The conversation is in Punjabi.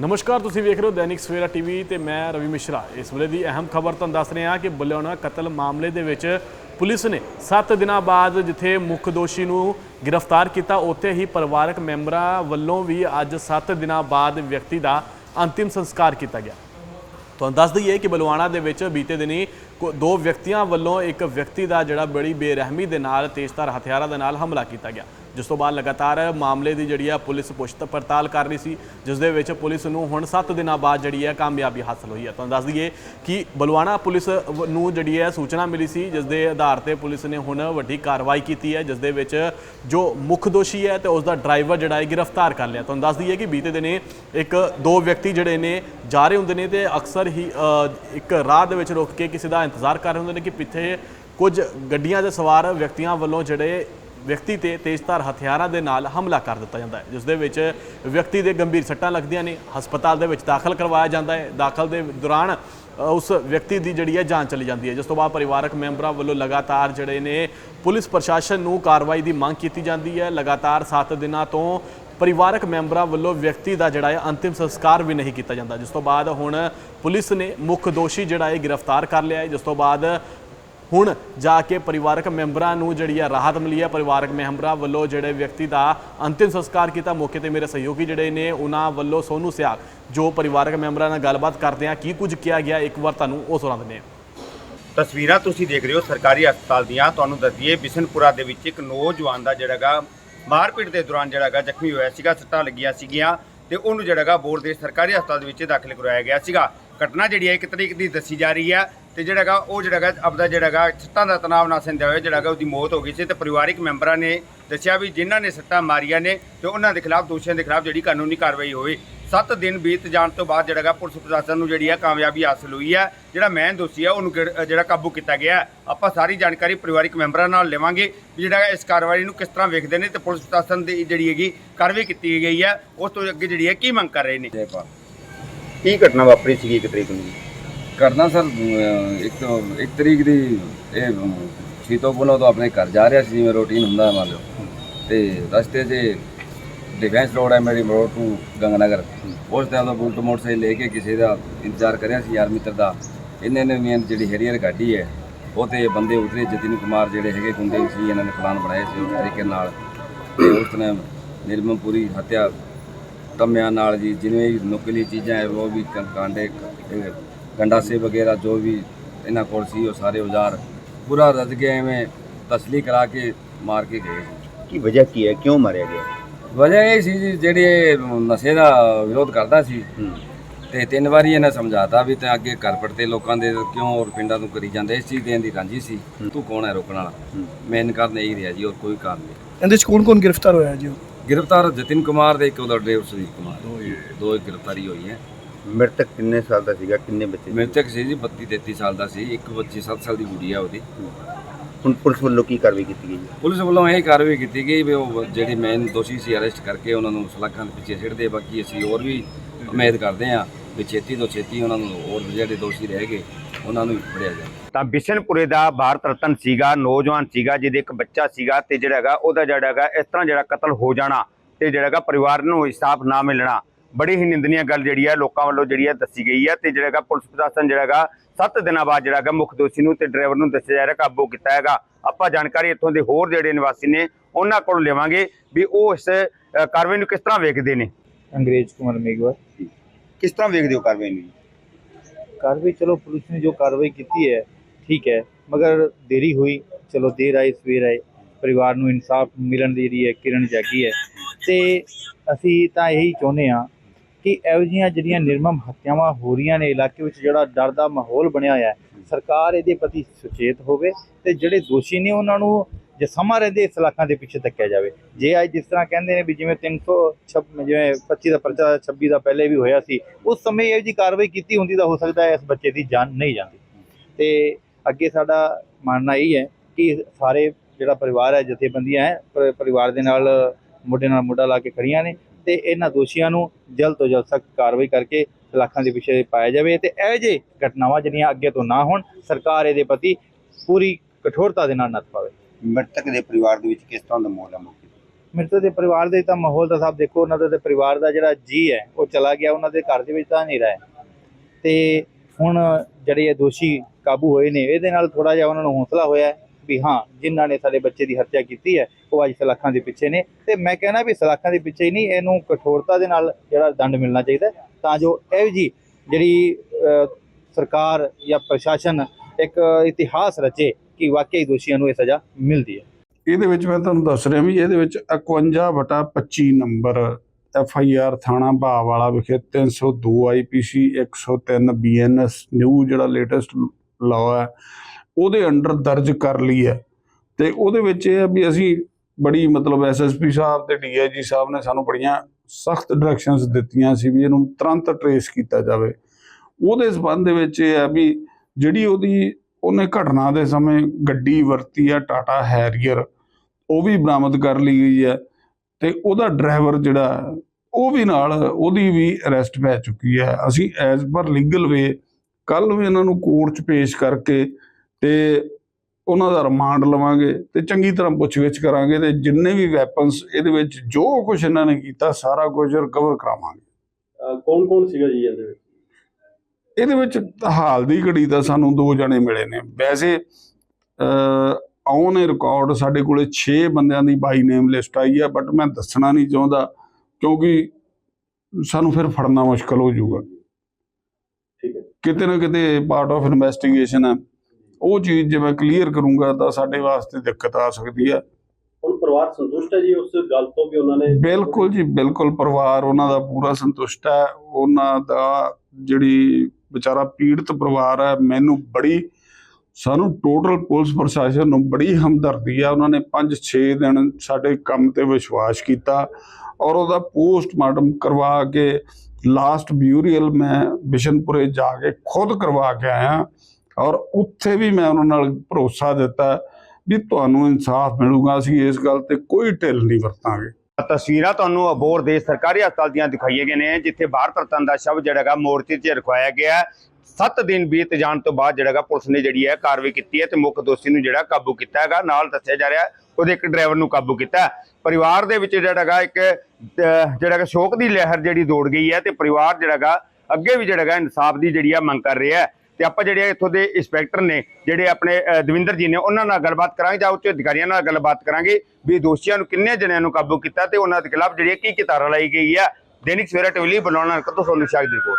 ਨਮਸਕਾਰ, ਤੁਸੀਂ ਵੇਖ ਰਹੇ ਹੋ ਦੈਨਿਕ ਸਵੇਰਾ ਟੀਵੀ ਤੇ ਮੈਂ ਰਵੀ ਮਿਸ਼ਰਾ। ਇਸ ਵੇਲੇ ਦੀ ਅਹਿਮ ਖਬਰ ਤੁਹਾਨੂੰ ਦੱਸ ਰਹੇ ਹਾਂ ਕਿ ਬੁਲਿਆਣਾ ਕਤਲ ਮਾਮਲੇ ਦੇ ਵਿੱਚ ਪੁਲਿਸ ਨੇ 7 ਦਿਨਾਂ ਬਾਅਦ ਜਿੱਥੇ ਮੁੱਖ ਦੋਸ਼ੀ ਨੂੰ ਗ੍ਰਿਫਤਾਰ ਕੀਤਾ, ਉੱਥੇ ਹੀ ਪਰਿਵਾਰਕ ਮੈਂਬਰਾਂ ਵੱਲੋਂ ਵੀ ਅੱਜ 7 ਦਿਨਾਂ ਬਾਅਦ ਵਿਅਕਤੀ ਦਾ ਅੰਤਿਮ ਸੰਸਕਾਰ ਕੀਤਾ ਗਿਆ। ਤੁਹਾਨੂੰ ਦੱਸ ਦਈਏ ਕਿ ਬਲਵਾਣਾ ਦੇ ਵਿੱਚ ਬੀਤੇ ਦਿਨੀ ਕੋ- ਦੋ ਵਿਅਕਤੀਆਂ ਵੱਲੋਂ ਇੱਕ ਵਿਅਕਤੀ ਦਾ ਜਿਹੜਾ ਬੜੀ ਬੇਰਹਿਮੀ ਦੇ ਨਾਲ, ਤੇਜ਼ਧਾਰ ਹਥਿਆਰਾਂ ਦੇ ਨਾਲ ਹਮਲਾ ਕੀਤਾ ਗਿਆ। ਜਿਸ ਤੋਂ ਬਾਅਦ ਲਗਾਤਾਰ ਮਾਮਲੇ ਦੀ ਜਿਹੜੀ ਆ ਪੁਲਿਸ ਪੁੱਛ ਪੜਤਾਲ ਕਰ ਰਹੀ ਸੀ ਜਿਸ ਦੇ ਵਿੱਚ ਪੁਲਿਸ ਨੂੰ ਹੁਣ 7 ਦਿਨਾਂ ਬਾਅਦ ਜਿਹੜੀ ਹੈ ਕਾਮਯਾਬੀ ਹਾਸਲ ਹੋਈ ਹੈ। ਤੁਹਾਨੂੰ ਦੱਸ ਦਈਏ ਕਿ ਬਲਵਾਣਾ ਪੁਲਿਸ ਵ- ਨੂੰ ਜਿਹੜੀ ਹੈ ਸੂਚਨਾ ਮਿਲੀ ਸੀ ਜਿਸ ਦੇ ਆਧਾਰ ਤੇ ਪੁਲਿਸ ਨੇ ਹੁਣ ਵੱਡੀ ਕਾਰਵਾਈ ਕੀਤੀ ਹੈ ਜਿਸ ਦੇ ਵਿੱਚ ਜੋ ਮੁੱਖ ਦੋਸ਼ੀ ਹੈ ਤੇ ਉਸ ਦਾ ਡਰਾਈਵਰ ਜਿਹੜਾ ਹੈ ਗ੍ਰਿਫਤਾਰ ਕਰ ਲਿਆ। ਤੁਹਾਨੂੰ ਦੱਸ ਦਈਏ ਕਿ ਬੀਤੇ ਦਿਨੇ ਇੱਕ ਦੋ ਵਿਅਕਤੀ ਜਿਹੜੇ ਨੇ ਜਾ ਰਹੇ ਹੁੰਦੇ ਨੇ ਤੇ ਅਕਸਰ ਹੀ ਇੱਕ ਰਾਹ ਦੇ ਵਿੱਚ ਰੁਕ ਕੇ ਕਿਸੇ ਦਾ ਇੰਤਜ਼ਾਰ ਕਰ ਰਹੇ ਹੁੰਦੇ ਨੇ ਕਿ ਪਿੱਛੇ ਕੁਝ ਗੱਡੀਆਂ ਦੇ ਸਵਾਰ ਵਿਅਕਤੀਆਂ ਵੱਲੋਂ ਜਿਹੜੇ ਵਿਅਕਤੀ ਤੇ ਤੇਜ਼ਧਾਰ ਹਥਿਆਰਾਂ ਦੇ ਨਾਲ ਹਮਲਾ ਕਰ ਦਿੱਤਾ ਜਾਂਦਾ ਹੈ ਜਿਸ ਦੇ ਵਿੱਚ ਵਿਅਕਤੀ ਦੇ ਗੰਭੀਰ ਸੱਟਾਂ ਲੱਗਦੀਆਂ ਨੇ, ਹਸਪਤਾਲ ਦੇ ਵਿੱਚ ਦਾਖਲ ਕਰਵਾਇਆ ਜਾਂਦਾ ਹੈ। ਦਾਖਲ ਦੇ ਦੌਰਾਨ ਉਸ ਵਿਅਕਤੀ ਦੀ ਜਿਹੜੀ ਹੈ ਜਾਂਚ ਚਲੀ ਜਾਂਦੀ ਹੈ। ਜਿਸ ਤੋਂ ਬਾਅਦ ਪਰਿਵਾਰਕ ਮੈਂਬਰਾਂ ਵੱਲੋਂ ਲਗਾਤਾਰ ਜਿਹੜੇ ਨੇ, ਪੁਲਿਸ ਪ੍ਰਸ਼ਾਸਨ ਨੂੰ ਕਾਰਵਾਈ ਦੀ ਮੰਗ ਕੀਤੀ ਜਾਂਦੀ ਹੈ। ਲਗਾਤਾਰ 7 ਦਿਨਾਂ ਤੋਂ ਪਰਿਵਾਰਕ ਮੈਂਬਰਾਂ ਵੱਲੋਂ ਵਿਅਕਤੀ ਦਾ ਜਿਹੜਾ ਹੈ ਅੰਤਿਮ ਸੰਸਕਾਰ ਵੀ ਨਹੀਂ ਕੀਤਾ ਜਾਂਦਾ। ਜਿਸ ਤੋਂ ਬਾਅਦ ਹੁਣ ਪੁਲਿਸ ਨੇ ਮੁੱਖ ਦੋਸ਼ੀ ਜਿਹੜਾ ਹੈ ਗ੍ਰਿਫਤਾਰ ਕਰ ਲਿਆ ਹੈ। ਜਿਸ ਤੋਂ ਬਾਅਦ ਹੁਣ ਜਾ ਕੇ ਪਰਿਵਾਰਕ ਮੈਂਬਰਾਂ ਨੂੰ ਜਿਹੜੀ ਆ ਰਾਹਤ ਮਿਲੀ ਹੈ ਪਰਿਵਾਰਕ ਮੈਂਬਰਾਂ ਵੱਲੋਂ ਜਿਹੜੇ ਵਿਅਕਤੀ ਦਾ ਅੰਤਿਮ ਸੰਸਕਾਰ ਕੀਤਾ, ਮੌਕੇ ਤੇ ਮੇਰੇ ਸਹਿਯੋਗੀ ਜਿਹੜੇ ਨੇ, ਉਹਨਾਂ ਵੱਲੋਂ ਸੋਨੂ ਸਿਆਲ, ਜੋ ਪਰਿਵਾਰਕ ਮੈਂਬਰਾਂ ਨਾਲ ਗੱਲਬਾਤ ਕਰਦੇ ਆ, ਕੀ ਕੁਝ ਕਿਹਾ ਗਿਆ, ਇੱਕ ਵਾਰ ਤੁਹਾਨੂੰ ਉਹ ਸੁਣਾ ਦਿੰਦੇ ਹਾਂ ਤਸਵੀਰਾਂ ਤੁਸੀਂ ਦੇਖ ਰਹੇ ਹੋ ਸਰਕਾਰੀ ਹਸਪਤਾਲ ਦੀਆਂ, ਤੁਹਾਨੂੰ ਦੱਸੀਏ ਬਿਸ਼ਨਪੁਰਾ ਦੇ ਵਿੱਚ ਇੱਕ ਨੌਜਵਾਨ ਦਾ ਜਿਹੜਾਗਾ ਮਾਰਪੀਟ ਦੇ ਦੌਰਾਨ ਜਿਹੜਾਗਾ ਜ਼ਖਮੀ ਹੋਇਆ ਸੀਗਾ, ਸੱਟਾਂ ਲੱਗੀਆਂ ਸੀਗੀਆਂ ਤੇ ਉਹਨੂੰ ਜਿਹੜਾਗਾ ਬੋਰ ਦੇ ਸਰਕਾਰੀ ਹਸਪਤਾਲ ਦੇ ਵਿੱਚ ਦਾਖਲ ਕਰਵਾਇਆ ਗਿਆ ਸੀਗਾ। ਘਟਨਾ ਜਿਹੜੀ ਹੈ, ਇੱਕ ਤਰੀਕ ਦੀ ਦੱਸੀ ਜਾ ਰਹੀ ਹੈ। ਤੇ ਜਿਹੜਾਗਾ ਉਹ ਜਿਹੜਾਗਾ ਆਪਦਾ ਜਿਹੜਾ ਹੈਗਾ, ਸੱਟਾਂ ਦਾ ਤਣਾਅ ਨਾ ਸੰਦਿਆ ਹੋਇਆ ਜਿਹੜਾਗਾ ਉਹਦੀ ਮੌਤ ਹੋ ਗਈ ਸੀ ਤੇ ਪਰਿਵਾਰਿਕ ਮੈਂਬਰਾਂ ਨੇ ਦੱਸਿਆ ਵੀ ਜਿਨ੍ਹਾਂ ਨੇ ਸੱਟਾਂ ਮਾਰੀਆਂ ਨੇ ਤੇ ਉਹਨਾਂ ਦੇ ਖਿਲਾਫ, ਦੋਸ਼ੀਆਂ ਦੇ ਖਿਲਾਫ ਜਿਹੜੀ ਕਾਨੂੰਨੀ ਕਾਰਵਾਈ ਹੋਵੇ। 7 ਦਿਨ ਬੀਤ ਜਾਣ ਤੋਂ ਬਾਅਦ ਜਿਹੜਾਗਾ ਪੁਲਿਸ ਪ੍ਰਸ਼ਾਸਨ ਨੂੰ ਜਿਹੜੀ ਹੈ ਕਾਮਯਾਬੀ ਹਾਸਲ ਹੋਈ ਹੈ। ਜਿਹੜਾ ਮੈਨ ਦੋਸ਼ੀ ਹੈ, ਉਹਨੂੰ ਜਿਹੜਾ ਕਾਬੂ ਕੀਤਾ ਗਿਆ ਆਪਾਂ ਸਾਰੀ ਜਾਣਕਾਰੀ ਪਰਿਵਾਰਿਕ ਮੈਂਬਰਾਂ ਨਾਲ ਲਵਾਂਗੇ ਵੀ ਜਿਹੜਾ ਇਸ ਕਾਰਵਾਈ ਨੂੰ ਕਿਸ ਤਰ੍ਹਾਂ ਵੇਖਦੇ ਨੇ ਤੇ ਪੁਲਿਸ ਪ੍ਰਸ਼ਾਸਨ ਦੀ ਜਿਹੜੀ ਹੈਗੀ ਕਾਰਵਾਈ ਕੀਤੀ ਗਈ ਹੈ। ਉਸ ਤੋਂ ਅੱਗੇ ਜਿਹੜੀ ਹੈ, ਕੀ ਮੰਗ ਕਰ ਰਹੇ ਨੇ? ਕੀ ਘਟਨਾ ਵਾਪਰੀ ਸੀਗੀ ਇੱਕ ਤਰੀਕ ਨੂੰ? ਕਰਨਾ ਸਰ ਇੱਕ ਇੱਕ ਤਰੀਕ ਦੀ ਇਹ ਸੀਤੋ ਪੁਲੋਂ ਤੋਂ ਆਪਣੇ ਘਰ ਜਾ ਰਿਹਾ ਸੀ, ਜਿਵੇਂ ਰੋਟੀਨ ਹੁੰਦਾ ਮੰਨ ਲਓ। ਤੇ ਰਸਤੇ 'ਚ ਡਿਫੈਂਸ ਰੋਡ ਹੈ ਮੇਰੀ ਰੋਡ ਟੂ ਗੰਗਨਗਰ। ਉਸ ਟਾਈਮ ਦਾ ਬੁਲਟ ਮੋਟਰਸਾਈਕਲ ਲੈ ਕੇ ਕਿਸੇ ਦਾ ਇੰਤਜ਼ਾਰ ਕਰਿਆ ਸੀ, ਯਾਰ ਮਿੱਤਰ ਦਾ। ਇਹਨੇ ਨੇ ਮੇਨ ਜਿਹੜੀ ਹੈਰੀਅਰ ਗੱਡੀ ਹੈ, ਉਹ ਤੇ ਬੰਦੇ ਉਤਰੇ, ਜਤਿਨ ਕੁਮਾਰ ਜਿਹੜੇ ਹੈਗੇ ਗੁੰਡੇ ਸੀ, ਇਹਨਾਂ ਨੇ ਪਲਾਨ ਬਣਾਏ ਸੀ ਉਸ ਤਰੀਕੇ ਨਾਲ। ਤੇ ਉਸ ਟਾਈਮ ਨਿਰਮਮ ਪੂਰੀ ਹੱਤਿਆ ਤਮਿਆਂ ਨਾਲ ਜੀ ਜਿਵੇਂ ਵੀ ਨੁਕਲੀ ਚੀਜ਼ਾਂ ਹੈ, ਉਹ ਵੀ ਕਾਂਡੇ ਗੰਡਾਸੇ ਵਗੈਰਾ ਜੋ ਵੀ ਇਹਨਾਂ ਕੋਲ ਸੀ ਉਹ ਸਾਰੇ ਔਜ਼ਾਰ ਪੂਰਾ ਰੱਜ ਕੇ ਐਵੇਂ ਤਸਲੀ ਕਰਾ ਕੇ ਮਾਰ ਕੇ ਗਏ ਸੀ। ਕੀ ਵਜ੍ਹਾ ਕੀ ਹੈ? ਕਿਉਂ ਮਾਰਿਆ ਗਿਆ? ਵਜ੍ਹਾ ਇਹ ਸੀ ਜੀ ਜਿਹੜੀ ਨਸ਼ੇ ਦਾ ਵਿਰੋਧ ਕਰਦਾ ਸੀ ਤੇ ਤਿੰਨ ਵਾਰੀ ਇਹਨੇ ਸਮਝਾਤਾ ਵੀ ਤੇ ਅੱਗੇ ਘਰ ਪੜਤੇ ਲੋਕਾਂ ਦੇ ਕਿਉਂ ਔਰ ਪਿੰਡਾਂ ਨੂੰ ਕਰੀ ਜਾਂਦੇ? ਇਸ ਚੀਜ਼ ਦੇਣ ਦੀ ਰਾਂਝੀ ਸੀ। ਤੂੰ ਕੌਣ ਹੈ ਰੋਕਣ ਵਾਲਾ? ਮੇਨ ਕਾਰਨ ਇਹੀ ਰਿਹਾ ਜੀ ਹੋਰ ਕੋਈ ਕਾਰਨ ਨਹੀਂ। ਇਹਦੇ ਚ ਕੌਣ ਕੌਣ ਗ੍ਰਿਫਤਾਰ ਹੋਇਆ ਜੀ? ਗ੍ਰਿਫਤਾਰ ਜਤਿਨ ਕੁਮਾਰ ਦੇ ਇੱਕ ਉਹਦਾ ਡਰਾਈਵਰ ਸੁਦੀਪ ਕੁਮਾਰ। ਦੋ ਹੀ ਗ੍ਰਿਫਤਾਰੀ ਹੋਈ ਹੈ। ਮ੍ਰਿਤਕ ਕਿੰਨੇ ਸਾਲ ਦਾ ਸੀਗਾ ਕਿੰਨੇ ਬੱਚੇ ਮਿਰਚਕ ਸੀ ਜੀ 32 33 ਸਾਲ ਦਾ ਸੀ ਇੱਕ ਬੱਚੀ 7 ਸਾਲ ਦੀ ਕੁੜੀ ਆ ਉਹਦੀ। ਹੁਣ ਪੁਲਿਸ ਵੱਲੋਂ ਕੀ ਕਾਰਵਾਈ ਕੀਤੀ ਗਈ? ਹੈ ਪੁਲਿਸ ਵੱਲੋਂ ਇਹ ਕਾਰਵਾਈ ਕੀਤੀ ਗਈ ਵੀ ਉਹ ਜਿਹੜੀ ਮੇਨ ਦੋਸ਼ੀ ਸੀ ਅਰੈਸਟ ਕਰਕੇ ਉਹਨਾਂ ਨੂੰ ਸਲਾਖਾਂ ਦੇ ਪਿੱਛੇ ਸਿੱਟਦੇ ਬਾਕੀ ਅਸੀਂ ਹੋਰ ਵੀ ਉਮੀਦ ਕਰਦੇ ਹਾਂ ਵੀ ਛੇਤੀ ਤੋਂ ਛੇਤੀ ਉਹਨਾਂ ਨੂੰ ਹੋਰ ਜਿਹੜੇ ਦੋਸ਼ੀ ਰਹਿ ਗਏ ਉਹਨਾਂ ਨੂੰ ਵੀ ਫੜਿਆ ਜਾਵੇ। ਤਾਂ ਬਿਸ਼ਨਪੁਰੇ ਦਾ ਭਾਰਤ ਰਤਨ ਸੀਗਾ ਨੌਜਵਾਨ ਸੀਗਾ ਜਿਹਦੇ ਇੱਕ ਬੱਚਾ ਸੀਗਾ ਤੇ ਜਿਹੜਾ ਹੈਗਾ ਉਹਦਾ ਜਿਹੜਾ ਹੈਗਾ ਇਸ ਤਰ੍ਹਾਂ ਜਿਹੜਾ ਕਤਲ ਹੋ ਜਾਣਾ ਤੇ ਜਿਹੜਾ ਹੈਗਾ ਪਰਿਵਾਰ ਨੂੰ ਇਨਸਾਫ ਨਾ ਮਿਲਣਾ। ਬੜੀ ਹੀ ਨਿੰਦਨੀय ਗੱਲ ਜਿਹੜੀ ਹੈ ਲੋਕਾਂ ਵੱਲੋਂ ਜਿਹੜੀ ਹੈ ਦੱਸੀ ਗਈ ਹੈ ਤੇ ਜਿਹੜਾ ਹੈਗਾ ਪੁਲਿਸ ਪ੍ਰਸ਼ਾਸਨ ਜਿਹੜਾ ਹੈਗਾ 7 ਦਿਨਾਂ ਬਾਅਦ ਜਿਹੜਾ ਹੈਗਾ ਮੁੱਖ ਦੋਸ਼ੀ ਨੂੰ ਤੇ ਡਰਾਈਵਰ ਨੂੰ ਦੱਸਿਆ ਜਾ ਰਿਹਾ ਕਾਬੂ ਕੀਤਾ ਹੈਗਾ। ਆਪਾਂ ਜਾਣਕਾਰੀ ਇੱਥੋਂ ਦੇ ਹੋਰ ਜਿਹੜੇ ਨਿਵਾਸੀ ਨੇ ਉਹਨਾਂ ਕੋਲੋਂ ਲਵਾਂਗੇ ਵੀ ਉਹ ਇਸ ਕਾਰਵਾਈ ਨੂੰ ਕਿਸ ਤਰ੍ਹਾਂ ਵੇਖਦੇ ਨੇ। ਅੰਗਰੇਜ਼ ਕੁਮਾਰ ਮੇਗਵਾ ਕਿਸ ਤਰ੍ਹਾਂ ਵੇਖਦੇ ਹੋ ਕਾਰਵਾਈ ਨੂੰ ਕਾਰਵਾਈ ਚਲੋ ਪੁਲਿਸ ਨੇ ਜੋ ਕਾਰਵਾਈ ਕੀਤੀ ਹੈ ਠੀਕ ਹੈ ਮਗਰ ਦੇਰੀ ਹੋਈ ਚਲੋ ਦੇਰ ਆਈ ਸਵੇਰ ਆਈ ਪਰਿਵਾਰ ਨੂੰ ਇਨਸਾਫ ਮਿਲਣ ਦੀ ਜਿਹੜੀ ਹੈ ਕਿਰਨ ਜਾਗੀ ਹੈ। ਤੇ ਅਸੀਂ ਤਾਂ ਇਹੀ ਚਾਹੁੰਦੇ ਹਾਂ ਕਿ ਇਹੋ ਜਿਹੀਆਂ ਜਿਹੜੀਆਂ ਨਿਰਮਮ ਹੱਤਿਆਵਾਂ ਹੋ ਰਹੀਆਂ ਨੇ ਇਲਾਕੇ ਵਿੱਚ ਜਿਹੜਾ ਡਰ ਦਾ ਮਾਹੌਲ ਬਣਿਆ ਹੋਇਆ ਹੈ, ਸਰਕਾਰ ਇਹਦੇ ਪ੍ਰਤੀ ਸੁਚੇਤ ਹੋਵੇ ਤੇ ਜਿਹੜੇ ਦੋਸ਼ੀ ਨੇ ਉਹਨਾਂ ਨੂੰ ਜੇ ਸਮਾਂ ਰਹਿੰਦੇ ਇਸ ਇਲਾਕਾਂ ਦੇ ਪਿੱਛੇ ਧੱਕਿਆ ਜਾਵੇ। ਜੇ ਅੱਜ ਜਿਸ ਤਰ੍ਹਾਂ ਕਹਿੰਦੇ ਨੇ ਵੀ ਜਿਵੇਂ 306 ਜਿਵੇਂ 25 ਦਾ ਪਰਚਾ 26 ਦਾ ਪਹਿਲੇ ਵੀ ਹੋਇਆ ਸੀ, ਉਸ ਸਮੇਂ ਇਹੋ ਜੀ ਕਾਰਵਾਈ ਕੀਤੀ ਹੁੰਦੀ ਤਾਂ ਹੋ ਸਕਦਾ ਹੈ ਇਸ ਬੱਚੇ ਦੀ ਜਾਨ ਨਹੀਂ ਜਾਂਦੀ। ਤੇ ਅੱਗੇ ਸਾਡਾ ਮੰਨਣਾ ਇਹ ਹੈ ਕਿ ਸਾਰੇ ਜਿਹੜਾ ਪਰਿਵਾਰ ਹੈ, ਜਥੇਬੰਦੀਆਂ ਹੈ ਪਰਿਵਾਰ ਦੇ ਨਾਲ ਮੋਢੇ ਨਾਲ ਮੋਢਾ ਲਾ ਕੇ ਖੜੀਆਂ ਨੇ। ਤੇ ਇਹਨਾਂ ਦੋਸ਼ੀਆਂ ਨੂੰ ਜਲਦ ਤੋਂ ਜਲਦ ਸਖਤ ਕਾਰਵਾਈ ਕਰਕੇ ਸਲਾਖਾਂ ਦੇ ਪਿੱਛੇ ਪਾਇਆ ਜਾਵੇ ਤੇ ਇਹੋ ਜਿਹੇ ਘਟਨਾਵਾਂ ਜਿਹੜੀਆਂ ਅੱਗੇ ਤੋਂ ਨਾ ਹੋਣ ਸਰਕਾਰ ਇਹਦੇ ਪ੍ਰਤੀ ਪੂਰੀ ਕਠੋਰਤਾ ਦੇ ਨਾਲ ਨੱਥ ਪਾਵੇ। ਮ੍ਰਿਤਕ ਦੇ ਪਰਿਵਾਰ ਦੇ ਵਿੱਚ ਕਿਸ ਤਰ੍ਹਾਂ ਦਾ ਮਾਹੌਲ ਹੈ ਮੌਕੇ? ਮ੍ਰਿਤਕ ਦੇ ਪਰਿਵਾਰ ਦੇ ਤਾਂ ਮਾਹੌਲ ਦਾ ਸਾਹਿਬ ਦੇਖੋ ਉਹਨਾਂ ਦੇ ਪਰਿਵਾਰ ਦਾ ਜਿਹੜਾ ਜੀ ਹੈ ਉਹ ਚਲਾ ਗਿਆ ਉਹਨਾਂ ਦੇ ਘਰ ਦੇ ਵਿੱਚ ਤਾਂ ਨਹੀਂ ਰਿਹਾ ਤੇ ਹੁਣ ਜਿਹੜੇ ਇਹ ਦੋਸ਼ੀ ਕਾਬੂ ਹੋਏ ਨੇ ਇਹਦੇ ਨਾਲ ਥੋੜਾ ਜਿਹਾ ਉਹਨਾਂ ਨੂੰ ਹੌਸਲਾ ਹੋਇਆ ਹੈ। ਵੀ ਹਾਂ, ਜਿਨ੍ਹਾਂ ਨੇ ਸਾਡੇ ਬੱਚੇ ਦੀ ਹੱਤਿਆ ਕੀਤੀ ਹੈ, ਉਹ ਅੱਜ ਸਲਾਖਾਂ ਦੇ ਪਿੱਛੇ ਨੇ। ਤੇ ਮੈਂ ਕਹਿਣਾ ਵੀ ਸਲਾਖਾਂ ਦੇ ਪਿੱਛੇ ਹੀ ਨਹੀਂ, ਇਹਨੂੰ ਕਠੋਰਤਾ ਦੇ ਨਾਲ ਜਿਹੜਾ ਦੰਡ ਮਿਲਣਾ ਚਾਹੀਦਾ ਤਾਂ ਜੋ ਇਹ ਜੀ ਜਿਹੜੀ ਸਰਕਾਰ ਜਾਂ ਪ੍ਰਸ਼ਾਸਨ ਇੱਕ ਇਤਿਹਾਸ ਰਚੇ ਕਿ ਵਾਕਈ ਦੋਸ਼ੀਆਂ ਨੂੰ ਇਹ ਸਜ਼ਾ ਮਿਲਦੀ ਹੈ। ਇਹਦੇ ਵਿੱਚ ਮੈਂ ਤੁਹਾਨੂੰ ਦੱਸ ਰਿਹਾ ਵੀ ਇਹਦੇ ਵਿੱਚ 51 ਬਟਾ 25 ਨੰਬਰ ਐਫ ਆਈ ਆਰ ਥਾਣਾ ਭਾਵਾਲਾ ਵਿਖੇ 302 ਆਈਪੀਸੀ 103 ਬੀਐਨਐਸ ਨਿਊ ਜਿਹੜਾ ਲੇਟੈਸਟ ਲਾਅ ਹੈ ਉਹਦੇ ਅੰਡਰ ਦਰਜ ਕਰ ਲਈ ਹੈ। ਤੇ ਉਹਦੇ ਵਿੱਚ ਇਹ ਹੈ ਵੀ ਅਸੀਂ ਬੜੀ ਮਤਲਬ ਐਸਐਸਪੀ ਸਾਹਿਬ ਤੇ ਡੀਆਈਜੀ ਸਾਹਿਬ ਨੇ ਸਾਨੂੰ ਬੜੀਆਂ ਸਖਤ ਡਾਇਰੈਕਸ਼ਨਸ ਦਿੱਤੀਆਂ ਸੀ ਵੀ ਇਹਨੂੰ ਤੁਰੰਤ ਟਰੇਸ ਕੀਤਾ ਜਾਵੇ। ਉਹਦੇ ਸਬੰਧ ਦੇ ਵਿੱਚ ਇਹ ਹੈ ਵੀ ਜਿਹੜੀ ਉਹਦੀ ਉਹਨੇ ਘਟਨਾ ਦੇ ਸਮੇਂ ਗੱਡੀ ਵਰਤੀ ਹੈ, ਟਾਟਾ ਹੈਰੀਅਰ, ਉਹ ਵੀ ਬਰਾਮਦ ਕਰ ਲਈ ਗਈ ਹੈ। ਤੇ ਉਹਦਾ ਡਰਾਈਵਰ ਜਿਹੜਾ, ਉਹ ਵੀ ਨਾਲ ਉਹਦੀ ਵੀ ਅਰੈਸਟ ਪੈ ਚੁੱਕੀ ਹੈ। ਅਸੀਂ ਐਜ਼ ਪਰ ਲੀਗਲ ਵੇ ਕੱਲ ਨੂੰ ਇਹਨਾਂ ਨੂੰ ਕੋਰਟ 'ਚ ਪੇਸ਼ ਕਰਕੇ ਤੇ ਉਹਨਾਂ ਦਾ ਰਿਮਾਂਡ ਲਵਾਂਗੇ ਤੇ ਚੰਗੀ ਤਰ੍ਹਾਂ ਪੁੱਛਗਿੱਛ ਕਰਾਂਗੇ ਤੇ ਜਿੰਨੇ ਵੀ ਵੈਪਨਸ ਇਹਦੇ ਵਿੱਚ ਜੋ ਕੁਝ ਇਹਨਾਂ ਨੇ ਕੀਤਾ ਸਾਰਾ ਕੁਝ ਰਿਕਵਰ ਕਰਾਵਾਂਗੇ। ਕੌਣ ਕੌਣ ਸੀਗਾ ਜੀ ਇਹਦੇ ਵਿੱਚ? ਇਹਦੇ ਵਿੱਚ ਹਾਲ ਦੀ ਘੜੀ ਤਾਂ ਸਾਨੂੰ ਦੋ ਜਣੇ ਮਿਲੇ ਨੇ। ਵੈਸੇ ਔਨ ਰਿਕਾਰਡ ਸਾਡੇ ਕੋਲੇ 6 ਬੰਦਿਆਂ ਦੀ ਬਾਈ ਨੇਮ ਲਿਸਟ ਆਈ ਹੈ ਬਟ ਮੈਂ ਦੱਸਣਾ ਨਹੀਂ ਚਾਹੁੰਦਾ ਕਿਉਂਕਿ ਸਾਨੂੰ ਫਿਰ ਫੜਨਾ ਮੁਸ਼ਕਲ ਹੋ ਜਾਊਗਾ। ਠੀਕ ਹੈ। ਕਿਤੇ ਨਾ ਕਿਤੇ ਪਾਰਟ ਆਫ ਇਨਵੈਸਟੀਗੇਸ਼ਨ ਹੈ ਉਹ ਚੀਜ਼ ਜੇ ਮੈਂ ਕਲੀਅਰ ਕਰੂੰਗਾ ਤਾਂ ਸਾਡੇ ਵਾਸਤੇ ਦਿੱਕਤ ਆ ਸਕਦੀ ਹੈ ਹੁਣ ਪਰਿਵਾਰ ਸੰਤੁਸ਼ਟ ਹੈ ਜੀ ਉਸ ਗੱਲ ਤੋਂ ਵੀ ਉਹਨਾਂ ਨੇ? ਬਿਲਕੁਲ ਜੀ ਬਿਲਕੁਲ ਪਰਿਵਾਰ ਉਹਨਾਂ ਦਾ ਪੂਰਾ ਸੰਤੁਸ਼ਟ ਹੈ। ਉਹਨਾਂ ਦਾ ਜਿਹੜੀ ਵਿਚਾਰਾ ਪੀੜਤ ਪਰਿਵਾਰ ਹੈ ਮੈਨੂੰ ਬੜੀ ਸਾਨੂੰ ਟੋਟਲ ਪੁਲਿਸ ਪ੍ਰਸ਼ਾਸਨ ਨੂੰ ਬੜੀ ਹਮਦਰਦੀ ਹੈ ਉਹਨਾਂ ਨੇ 5-6 ਦਿਨ ਸਾਡੇ ਕੰਮ ਤੇ ਵਿਸ਼ਵਾਸ ਕੀਤਾ ਔਰ ਉਹਦਾ ਪੋਸਟਮਾਰਟਮ ਕਰਵਾ ਕੇ ਲਾਸਟ ਬਿਊਰੀਅਲ ਮੈਂ ਬਿਸ਼ਨਪੁਰੇ ਜਾ ਕੇ ਖੁਦ ਕਰਵਾ ਕੇ ਆਇਆ। ਔਰ ਉੱਥੇ ਵੀ ਮੈਂ ਉਹਨਾਂ ਨਾਲ ਭਰੋਸਾ ਦਿੱਤਾ ਵੀ ਤੁਹਾਨੂੰ ਇਨਸਾਫ ਮਿਲੂਗਾ ਅਸੀਂ ਇਸ ਗੱਲ ਤੇ ਕੋਈ ਢਿੱਲ ਨਹੀਂ ਵਰਤਾਂਗੇ। ਤਸਵੀਰਾਂ ਤੁਹਾਨੂੰ ਅਬੋਰ ਦੇ ਸਰਕਾਰੀ ਹਸਪਤਾਲ ਦੀਆਂ ਦਿਖਾਈਆਂ ਗਈਆਂ ਨੇ ਜਿੱਥੇ ਭਾਰਤ ਰਤਨ ਦਾ ਸ਼ਬਦ ਜਿਹੜਾ ਮੋਰਚੇ 'ਚ ਰਖਵਾਇਆ ਗਿਆ ਹੈ। 7 ਦਿਨ ਬੀਤ ਜਾਣ ਤੋਂ ਬਾਅਦ ਜਿਹੜਾ ਪੁਲਿਸ ਨੇ ਜਿਹੜੀ ਹੈ ਕਾਰਵਾਈ ਕੀਤੀ ਹੈ ਤੇ ਮੁੱਖ ਦੋਸ਼ੀ ਨੂੰ ਜਿਹੜਾ ਕਾਬੂ ਕੀਤਾ ਹੈਗਾ ਨਾਲ ਦੱਸਿਆ ਜਾ ਰਿਹਾ ਉਹਦੇ ਇੱਕ ਡਰਾਈਵਰ ਨੂੰ ਕਾਬੂ ਕੀਤਾ ਪਰਿਵਾਰ ਦੇ ਵਿੱਚ ਜਿਹੜਾ ਹੈਗਾ ਇੱਕ ਅਹ, ਜਿਹੜਾ ਸ਼ੋਕ ਦੀ ਲਹਿਰ ਜਿਹੜੀ ਦੌੜ ਗਈ ਹੈ ਤੇ ਪਰਿਵਾਰ ਜਿਹੜਾ ਹੈਗਾ ਅੱਗੇ ਵੀ ਜਿਹੜਾ ਹੈਗਾ ਇਨਸਾਫ ਦੀ ਜਿਹੜੀ ਆ ਮੰਗ ਕਰ ਰਿਹਾ ਹੈ। ਤੇ ਆਪਾਂ ਜਿਹੜੇ ਇੱਥੋਂ ਦੇ ਇੰਸਪੈਕਟਰ ਨੇ ਜਿਹੜੇ ਆਪਣੇ ਅਹ, ਦਵਿੰਦਰ ਜੀ ਨੇ ਉਹਨਾਂ ਨਾਲ ਗੱਲਬਾਤ ਕਰਾਂਗੇ ਜਾਂ ਉੱਚ ਅਧਿਕਾਰੀਆਂ ਨਾਲ ਗੱਲਬਾਤ ਕਰਾਂਗੇ ਵੀ ਦੋਸ਼ੀਆਂ ਨੂੰ ਕਿੰਨੇ ਜਣਿਆਂ ਨੂੰ ਕਾਬੂ ਕੀਤਾ ਤੇ ਉਹਨਾਂ ਦੇ ਖਿਲਾਫ ਜਿਹੜੀ ਕੀ ਕੀ ਲਾਈ ਗਈ ਹੈ ਦੈਨਿਕ ਸਵੇਰਾ ਟੀਵੀ ਬੁਲਾਉਣਾ ਕਦੋਂ ਸੋਨੂੰ ਸ਼ਾਹ ਦੀ ਰਿਪੋਰਟ?